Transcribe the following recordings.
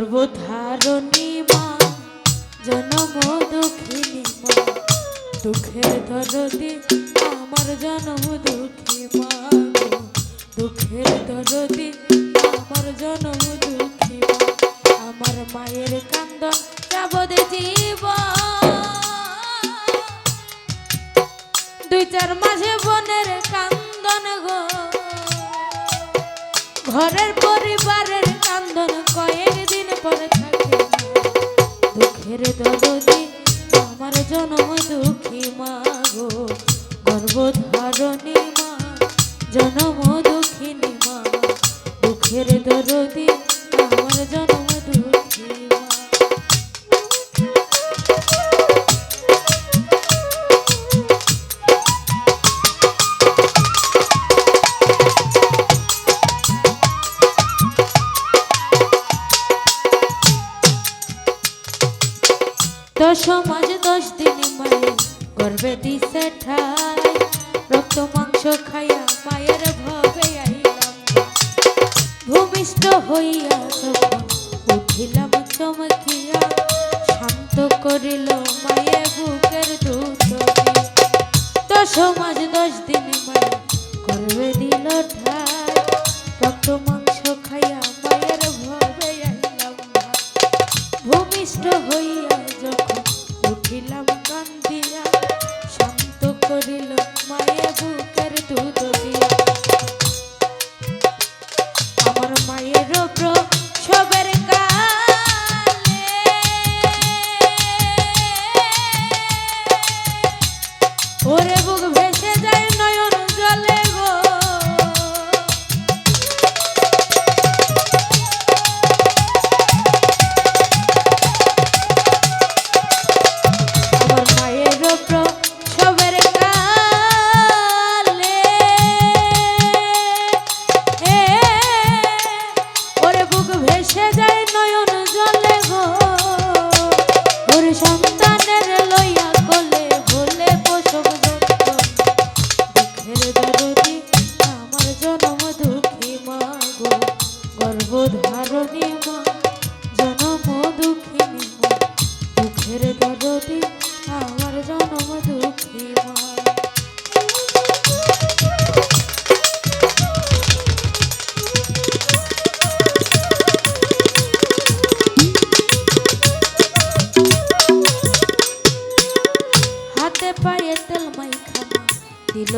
গর্ভধারণী মা, জনম দুঃখিনী মা, দুঃখের দরদি আমার জনম দুঃখী মা। দুঃখের দরদি আমার জনম দুঃখী মা, আমার মায়ের কান্দন যাবদ জীব দুই চার মাসে বনের কান্দন গো, ঘরের কয়েকদিন পরে থাকে। দুঃখের দরদি আমার জনম দুঃখী মা গো গর্ভধারণী মা, জনম দুঃখিনী মা দুঃখের দরদি রক্ত মাংস খাইয়া মায়ের ভবে আইলাম। ভূমিষ্ঠ হইয়া যখন উঠিলাম চমকিয়া, শান্ত করিল মায়ে বুকের দুধ দশ মাস দশ দিন মায়ে করবে দিল ঠায় রক্ত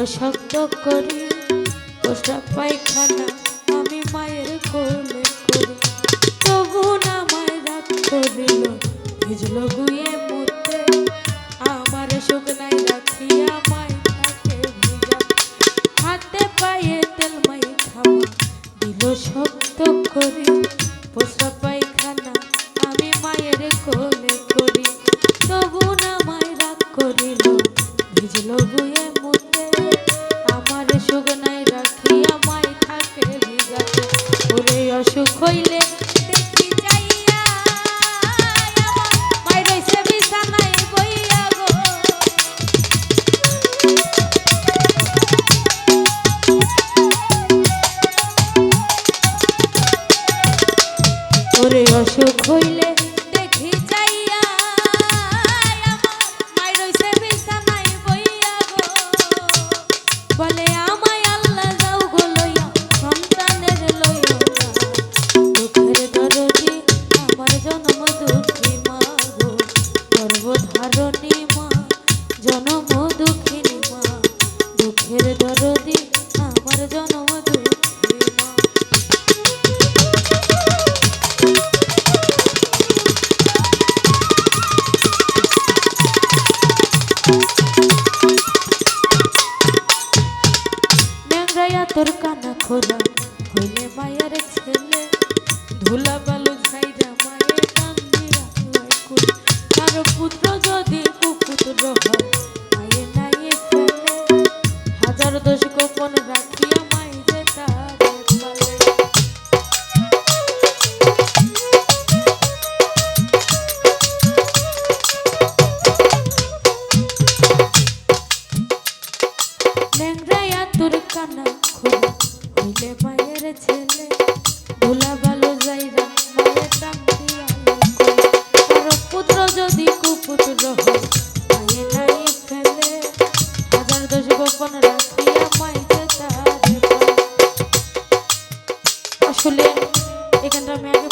শক্ত করি পোষা পায়খানা আমি মায়ের কোলে করি। তবু না মায় রাগ করিল, ভিজল গুয়ে মুতে। আমার শুকনাই রাখিয়া মায় থাকে ভিজা। হাতে পায়ে তেল মাইখানা দিল শক্ত করি। পোষা পায়খানা আমি মায়ের কোলে করি। তবু না মায় রাগ করিল, ভিজল গুয়ে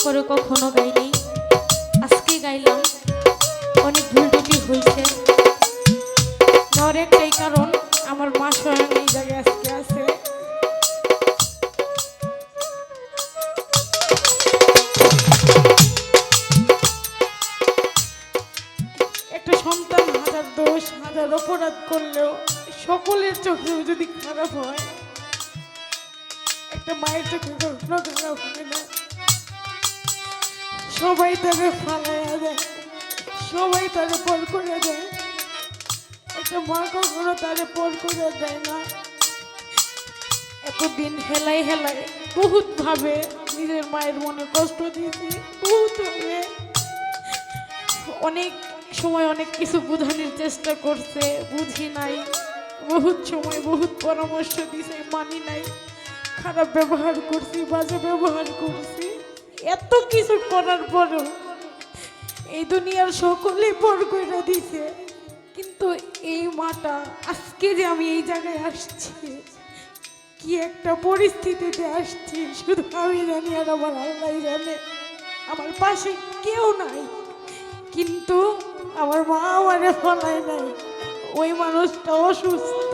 পরে কখনো গাইনি। আজকে গাইলাম, অনেক ভুল টুটি হয়েছে। ধর একটাই কারণ, আমার মা স্বয়ং এই জায়গায় আজকে আছে। একটা সন্তান হাজার দোষ, হাজার অপরাধ করলেও সকলের চোখেও যদি খারাপ হয়, একটা মায়ের চোখে খারাপ হয় সবাই তাকে ফালাইয়া দেয়, সবাই তাকে পর করে দেয়। একটা মা কখনো তারে পর করে দেয় না। এতদিন হেলাই হেলাই, বহুত ভাবে নিজের মায়ের মনে কষ্ট দিয়েছি, বহুত ভাবে। অনেক সময় অনেক কিছু বোঝানোর চেষ্টা করছে, বুঝি নাই। বহুত সময় বহুত পরামর্শ দিছে, মানি নাই। খারাপ ব্যবহার করছি, বাজে ব্যবহার করছি। এত কিছু করার পরেও এই দুনিয়ার সকলে পর করে দিছে। কিন্তু এই মাটা, আজকে যে আমি এই জায়গায় আসছি, কি একটা পরিস্থিতিতে আসছি, শুধু আমি জানি আর আমার আল্লাহ জানে। আমার পাশে কেউ নাই, কিন্তু আমার মা আমারে ফলায় নাই, ওই মানুষটা অসুস্থ।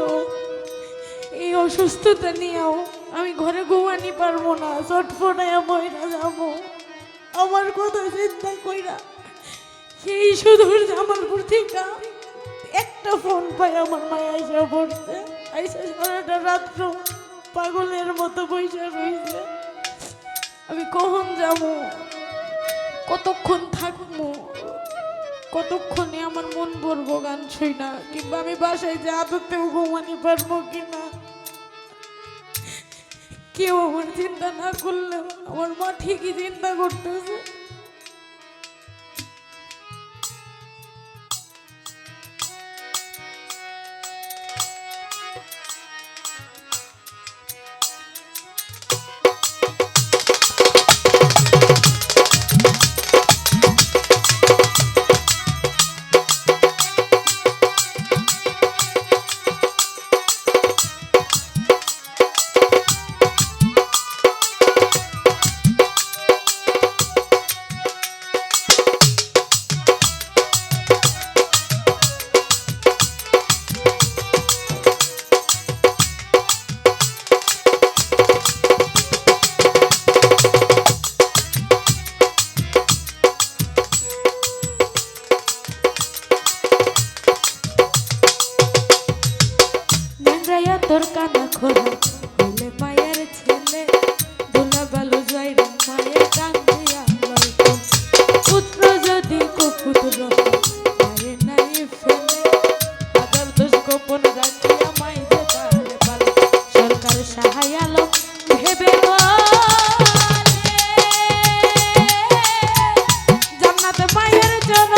এই অসুস্থতা নিয়েও আমি ঘরে ঘুমানি পারব না চটফটায় ময়রা যাব। আমার কথা চিন্তা কইরা সেই সুদূর জামালপুর থেকে একটা ফোন পাই আমার মায় আইসা পড়ছে। আইসা সারাটা রাত্র পাগলের মতো বৈশা রয়েছে আমি কখন যাব? কতক্ষণ থাকব? কতক্ষণে আমার মন ভরবো গান ছুই না কিংবা আমি বাসায় যে আদতেও ঘুমানি পারব কিনা? কেউ আমার চিন্তা না করলেও আমার মা ঠিকই চিন্তা করতেছে। together.